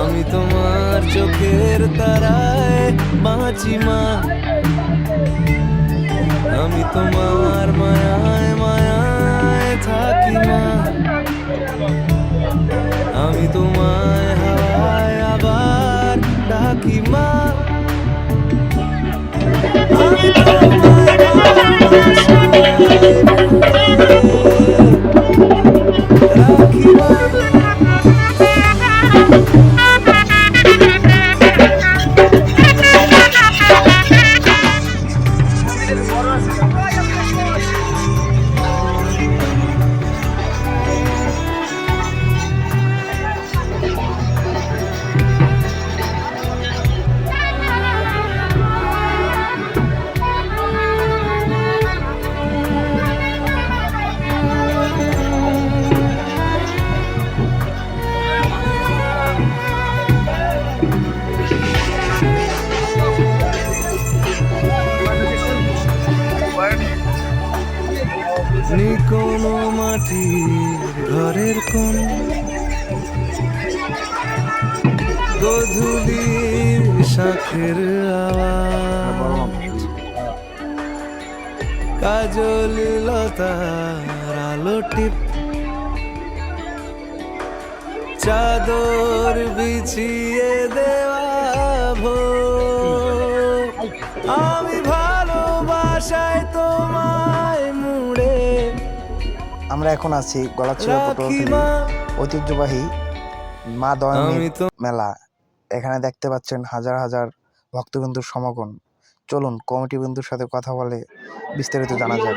আমি তোমার চোখের তারায় বাঁচি মা। আমি তোমার মায়ায় মায়ায় থাকি মা। আমি তোমায় হাওয়ায় আবার ডাকি মা। নি কোনো মাটির ঘরের কোন? গধুলির শাখের আওয়াজ। কাজল লতার আলো টিপ। চাদর বিছিয়ে দেওয়া ভোর। আমরা এখন আছি গলাচিরা রাখি পটুয়াখালী ঐতিহ্যবাহী মা দয়ামী মেলা। এখানে দেখতে পাচ্ছেন হাজার হাজার ভক্তবিন্দুর সমাগম। চলুন কমিটি বিন্দুর সাথে কথা বলে বিস্তারিত জানা যাক।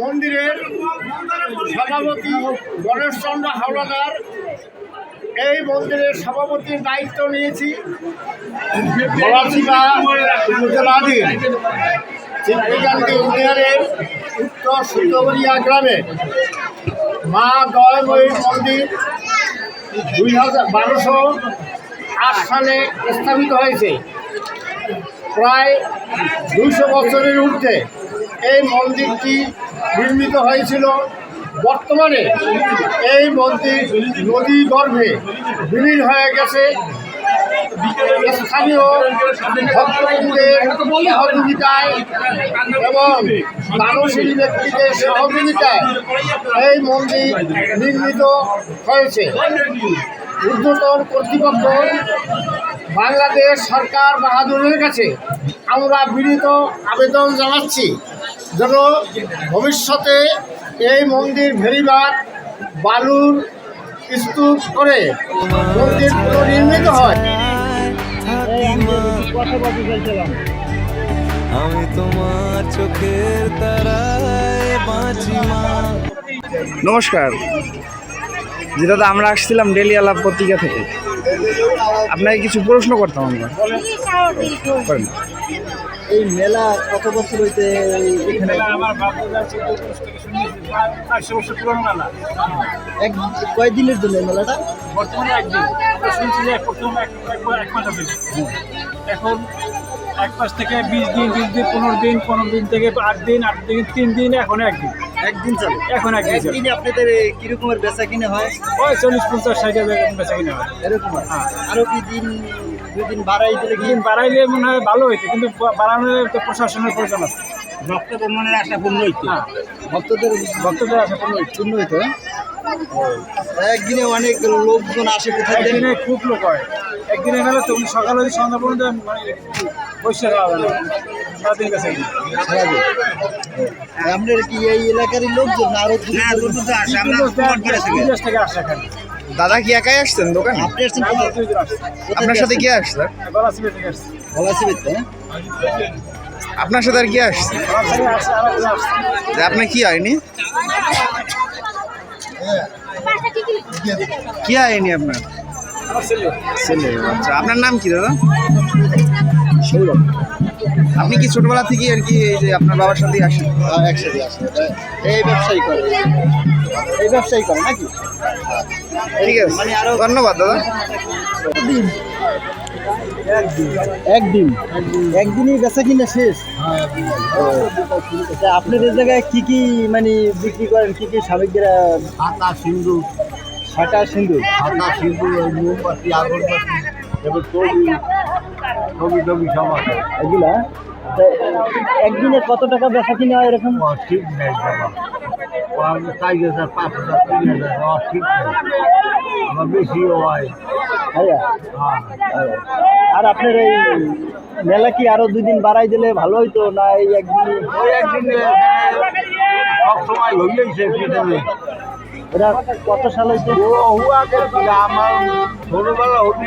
মন্দিরের সভাপতি গণেশচন্দ্র হাওলাদার। এই মন্দিরের সভাপতির দায়িত্ব নিয়েছি। উপজেলাধীন। উত্তর মা মন্দির দুই হাজার বারোশো আট সালে স্থাপিত হয়েছে। প্রায় দুইশো বছরের ঊর্ধ্বে এই মন্দিরটি নির্মিত হয়েছিল। বর্তমানে এই মন্দির নদী গর্ভে বিলীন হয়ে গেছে। স্থানীয় সহযোগিতায় এবং দানশীল ব্যক্তিদের সহযোগিতায় এই মন্দির নির্মিত হয়েছে। ঊর্ধ্বতন কর্তৃপক্ষ বাংলাদেশ সরকার বাহাদুরের কাছে আমরা বিনীত আবেদন জানাচ্ছি যেন ভবিষ্যতে এই মন্দির ভেরিবার বালুর স্তূপ করে মন্দির পুনর্নির্মিত হয় আমি তোমার চোখের তারায় বাঁচি মা। নমস্কার। যে দাদা আমরা আসছিলাম ডেলি আলাপ পত্রিকা থেকে। আপনাকে কিছু প্রশ্ন করতাম আমরা। করেন। এই মেলা কত বছর হইতে এখানে? চারশো বছর পুরনো মেলা। এক কয়দিনের জন্য মেলাটা? বর্তমানে একদিন। আমরা শুনছি যে প্রথম এক মাস আছে এখন এক মাস থেকে বিশ দিন বিশ দিন পনেরো দিন পনেরো দিন থেকে আট দিন আট দিন তিন দিন এখন একদিন। একদিন চলে। এখন একদিন আপনাদের কিরকমের বেচা কিনে হয়? ওই চল্লিশ পঞ্চাশ ষাট হাজার বেচা কিনা হয়। এরকম হয়? আরও কি দিন দুই দিন বাড়াই দিলে কি দিন বাড়াইলে মনে হয় ভালো হইতো কিন্তু বাড়ানোর তো প্রশাসনের প্রয়োজন আছে ভক্তদের মনের আশা পূর্ণ হইতে ভক্তদের ভক্তদের আশা পূর্ণ শূন্য হইতো একদিনে অনেক লোকজন আসে কোথায়? একদিনে খুব লোক হয় একদিনে গেলে তুমি সকালে যদি সন্ধ্যা পর্যন্ত মানে বসে খাওয়া সারাদিন আপনার কি এই এলাকারই লোকজন আরও দূরে? বিদেশ থেকে আসে দাদা কি একাই আসছেন দোকানে? আপনি আসছেন আপনার সাথে? কে আসছে? হ্যাঁ? আপনার সাথে আর কি আসছে? আপনার কি হয়নি কি হয়নি আপনার? ছেলে। আচ্ছা। আপনার নাম কি দাদা? সৌরভ আপনি কি ছোটবেলা থেকে আর কি এই যে আপনার বাবার সাথেই আসেন? হ্যাঁ, একসাথে আসে। এটা- এই ব্যবসায়ী করে এই ব্যবসায়ী করে নাকি? ঠিক আছে। মানে আরও ধন্যবাদ দাদা। একদিন। একদিনই বেচা কিনা শেষ। আপনার এই জায়গায় কি কি মানে বিক্রি করেন? কি কি সামগ্রীরা? সাদা সিন্দুর ছাটা সিন্দুর সাদা সিন্দুর ওই মোমবাতি আগরবাতি এবার ছবি টবি সব আছে। এগুলা? একদিনে কত টাকা বেচা কিনা হয় এরকম? ঠিক নেই বাবা। ও চার হাজার পাঁচ হাজার তিন হাজার ও ঠিক নেই। আমার বেশিও হয়। আর আপনার এই মেলা কি আরও দুই দিন বাড়াই দিলে ভালো হইতো না এই একদিন? ওই একদিন সব সময় পিছনে এটা কত সাল হুয়া আমার ছোটবেলা হবি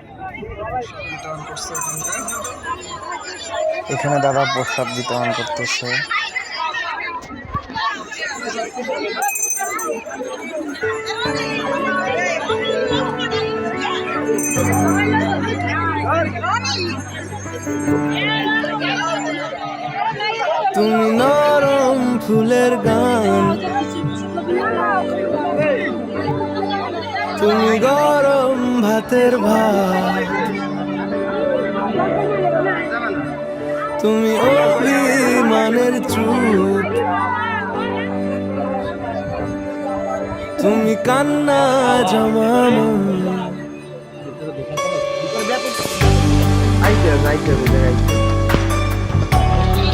করবেন কত এখানে দাদা প্রসাদ বিতরণ করতেছে। তুমি নরম ফুলের গান। তুমি গরম ভাতের ভাত। তুমি অভিমানের চুপ তুমি কান্না জমানো।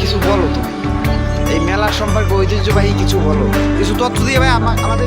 কিছু বলো তুমি। এই মেলা সম্পর্কে ঐতিহ্যবাহী কিছু বলো। কিছু তথ্য দিয়ে ভাই আমা- আমাদের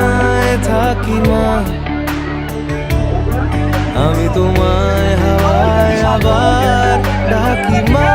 থাকি মা আমি তোমায় হাওয়ায় আবার ডাকি মা।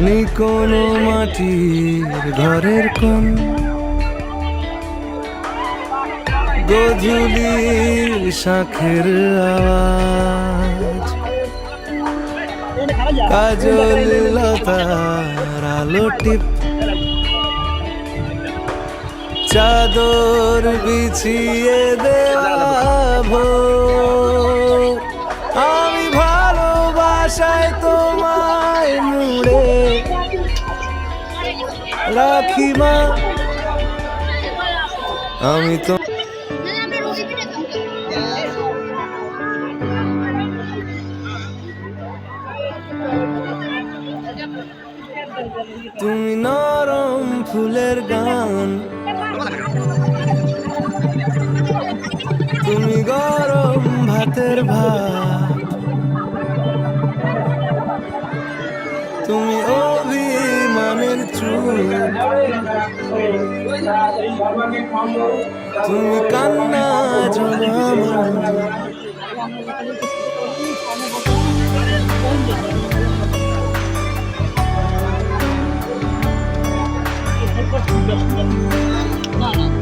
আমি কোনো মাটির ঘরের কোন গধুলির শাখের আওয়াজ। কাজল লতার আলো টিপ। চাদর বিছিয়ে দেওয়া ভোর। রাখি মা। আমি তো তুমি নরম ফুলের গান। তুমি গরম ভাতের ভাত। তুমি কান্না No, no.